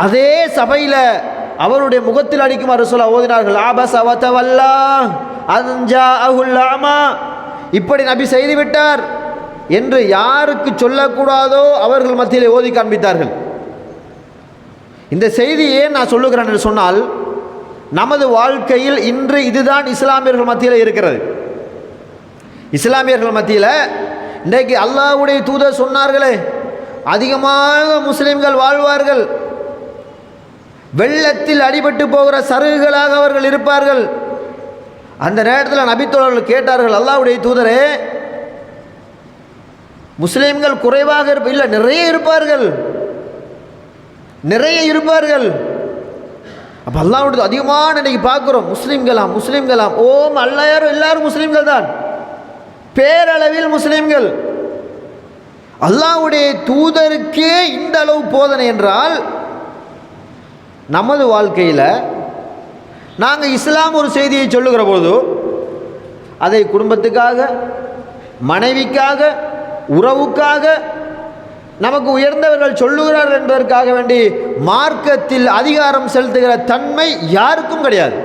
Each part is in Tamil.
அதே சபையில் அவருடைய முகத்தில் அடிக்குமாறு சொல்ல ஓதினார்கள். ஆபஸ் அவத்தவல்லா அஞ்சா அகுல்லாமா இப்படி நபி செய்துவிட்டார் என்று யாருக்கு சொல்லக்கூடாதோ அவர்கள் மத்தியில் ஓதி காண்பித்தார்கள். இந்த செய்தி ஏன் நான் சொல்லுகிறேன் என்று சொன்னால் நமது வாழ்க்கையில் இன்று இதுதான் இஸ்லாமியர்கள் மத்தியில் இருக்கிறது. இஸ்லாமியர்கள் மத்தியில் இன்றைக்கு அல்லாஹ்வுடைய தூதர் சொன்னார்களே அதிகமாக முஸ்லீம்கள் வாழ்வார்கள். வெள்ளத்தில் அடிபட்டு போகிற சருகுகளாக அவர்கள் இருப்பார்கள். அந்த நேரத்தில் நபித்தோழர்கள் கேட்டார்கள் அல்லாவுடைய தூதரே முஸ்லீம்கள் குறைவாக இருப்ப இல்லை நிறைய இருப்பார்கள். நிறைய இருப்பார்கள். அப்போ அல்லாவுடைய அதிகமான இன்னைக்கு பார்க்குறோம் முஸ்லீம்களாம் முஸ்லீம்களாம். ஓம் அல்லாயாரும் எல்லாரும் முஸ்லீம்கள் தான். பேரளவில் முஸ்லீம்கள். அல்லாஹ்வுடைய தூதருக்கே இந்த அளவு போதனை என்றால் நமது வாழ்க்கையில் நாங்கள் இஸ்லாம் ஒரு செய்தியை சொல்லுகிற போது அதை குடும்பத்துக்காக மனைவிக்காக உறவுக்காக நமக்கு உயர்ந்தவர்கள் சொல்லுகிறார்கள் என்பதற்காக வேண்டி மார்க்கத்தில் அதிகாரம் செலுத்துகிற தன்மை யாருக்கும் கிடையாது.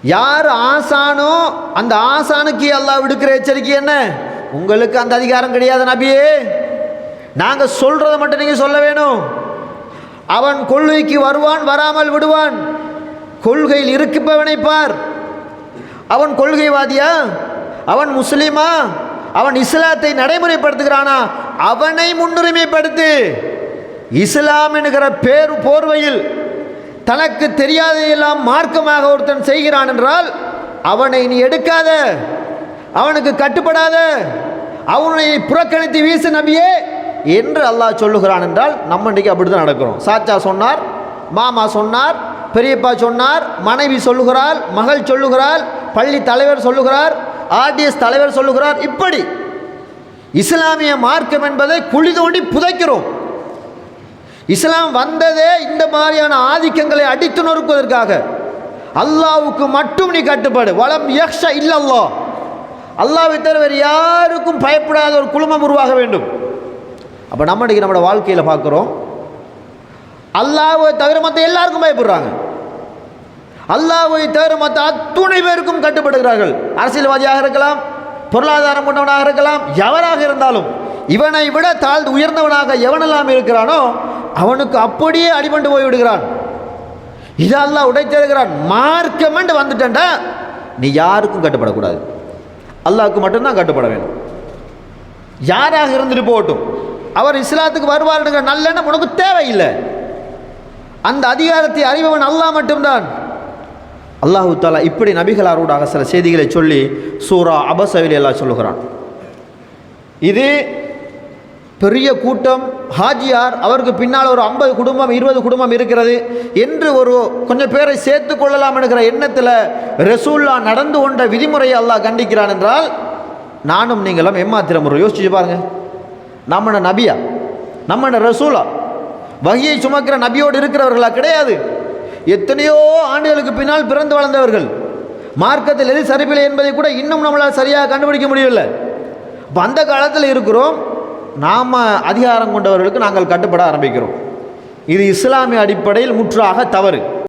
யார் ஆசானோ அந்த ஆசானுக்கு அல்லாஹ் விடுக்கிற எச்சரிக்கை என்ன? உங்களுக்கு அந்த அதிகாரம் கிடையாது நபியே. நாங்கள் சொல்கிறத மட்டும் நீங்கள் சொல்ல வேணும். அவன் கொள்கைக்கு வருவான் வராமல் விடுவான். கொள்கையில் இருப்பவனை பார். அவன் கொள்கைவாதியா? அவன் முஸ்லீமா? அவன் இஸ்லாத்தை நடைமுறைப்படுத்துகிறானா? அவனை முன்னுரிமைப்படுத்து. இஸ்லாம் என்கிற பேர் போர்வையில் தனக்கு தெரியாதையெல்லாம் மார்க்கமாக ஒருத்தன் செய்கிறான் என்றால் அவனை நீ எடுக்காத. அவனுக்கு கட்டுப்படாத. அவனை புறக்கணித்து வீசு நபியே. என்று அல்லாஹ் சொல்லுகிறான் என்றால் நம்ம இன்றைக்கு அப்படி தான் நடக்கிறோம். சாச்சா சொன்னார் மாமா சொன்னார் பெரியப்பா சொன்னார் மனைவி சொல்லுகிறாள் மகள் சொல்லுகிறாள் பள்ளி தலைவர் சொல்லுகிறார் ஆர்டிஎஸ் தலைவர் சொல்லுகிறார். இப்படி இஸ்லாமிய மார்க்கம் என்பதை குழி தோண்டி புதைக்கிறோம். இஸ்லாம் வந்ததே இந்த மாதிரியான ஆதிக்கங்களை அடித்து நொறுக்குவதற்காக. அல்லாவுக்கு மட்டும் நீ கட்டுப்பாடு. வளம் யக்ஷ இல்லல்லோ. அல்லாவை தவிர வேறு யாருக்கும் பயப்படாத ஒரு குழுமம் உருவாக வேண்டும். அப்போ நம்ம இன்றைக்கி நம்மளோட வாழ்க்கையில் பார்க்குறோம். அல்லாவை தவிர மற்ற எல்லாருக்கும் பயப்படுறாங்க. அல்லாவை தவிர மற்ற அத்துணை பேருக்கும் கட்டுப்படுகிறார்கள். அரசியல்வாதியாக இருக்கலாம் பொருளாதாரம் கொண்டவனாக இருக்கலாம் எவராக இருந்தாலும் இவனை விட தாழ்ந்து உயர்ந்தவனாக எவனெல்லாம் இருக்கிறானோ அவனுக்கு அப்படியே அடிபண்டு போய் விடுகிறான் இதெல்லாம் உடைத்திருக்கிறான் மார்க்கமென்று வந்துட்டேன்டா நீ யாருக்கும் கட்டுப்படக்கூடாது. அல்லாவுக்கு மட்டும்தான் கட்டுப்பட வேண்டும் யாராக இருந்துட்டு போகட்டும். அவர் இஸ்லாத்துக்கு வருவார்ங்கிற நல்லெண்ணம் உனக்கு தேவையில்லை. அந்த அதிகாரத்தை அறிபவன் அல்லாஹ் மட்டும்தான். அல்லாஹு தாலா இப்படி நபிகளாரூடாக சில செய்திகளை சொல்லி சூரா அபசவில் எல்லாம் சொல்லுகிறான். இது பெரிய கூட்டம். ஹாஜியார் அவருக்கு பின்னால் ஒரு ஐம்பது குடும்பம் இருபது குடும்பம் இருக்கிறது. என்று ஒரு கொஞ்சம் பேரை சேர்த்து கொள்ளலாம் என்கிற எண்ணத்தில் ரசூல்லா நடந்து கொண்ட விதிமுறையை அல்லாஹ் கண்டிக்கிறான் என்றால் நானும் நீங்களும் எம்மாத்திரம் ஒரு யோசிச்சு பாருங்கள் நம்மன நபியா நம்மன ரசூலா. வகையை சுமக்கிற நபியோடு இருக்கிறவர்களா கிடையாது. எத்தனையோ ஆண்டுகளுக்கு பின்னால் பிறந்து வளர்ந்தவர்கள். மார்க்கத்தில் எது சரிபில்லை என்பதை கூட இன்னும் நம்மளால் சரியாக கண்டுபிடிக்க முடியவில்லை. இப்போ அந்த காலத்தில் இருக்கிறோம். நாம் அதிகாரம் கொண்டவர்களுக்கு நாங்கள் கட்டுப்பட ஆரம்பிக்கிறோம். இது இஸ்லாமிய அடிப்படையில் முற்றாக தவறு.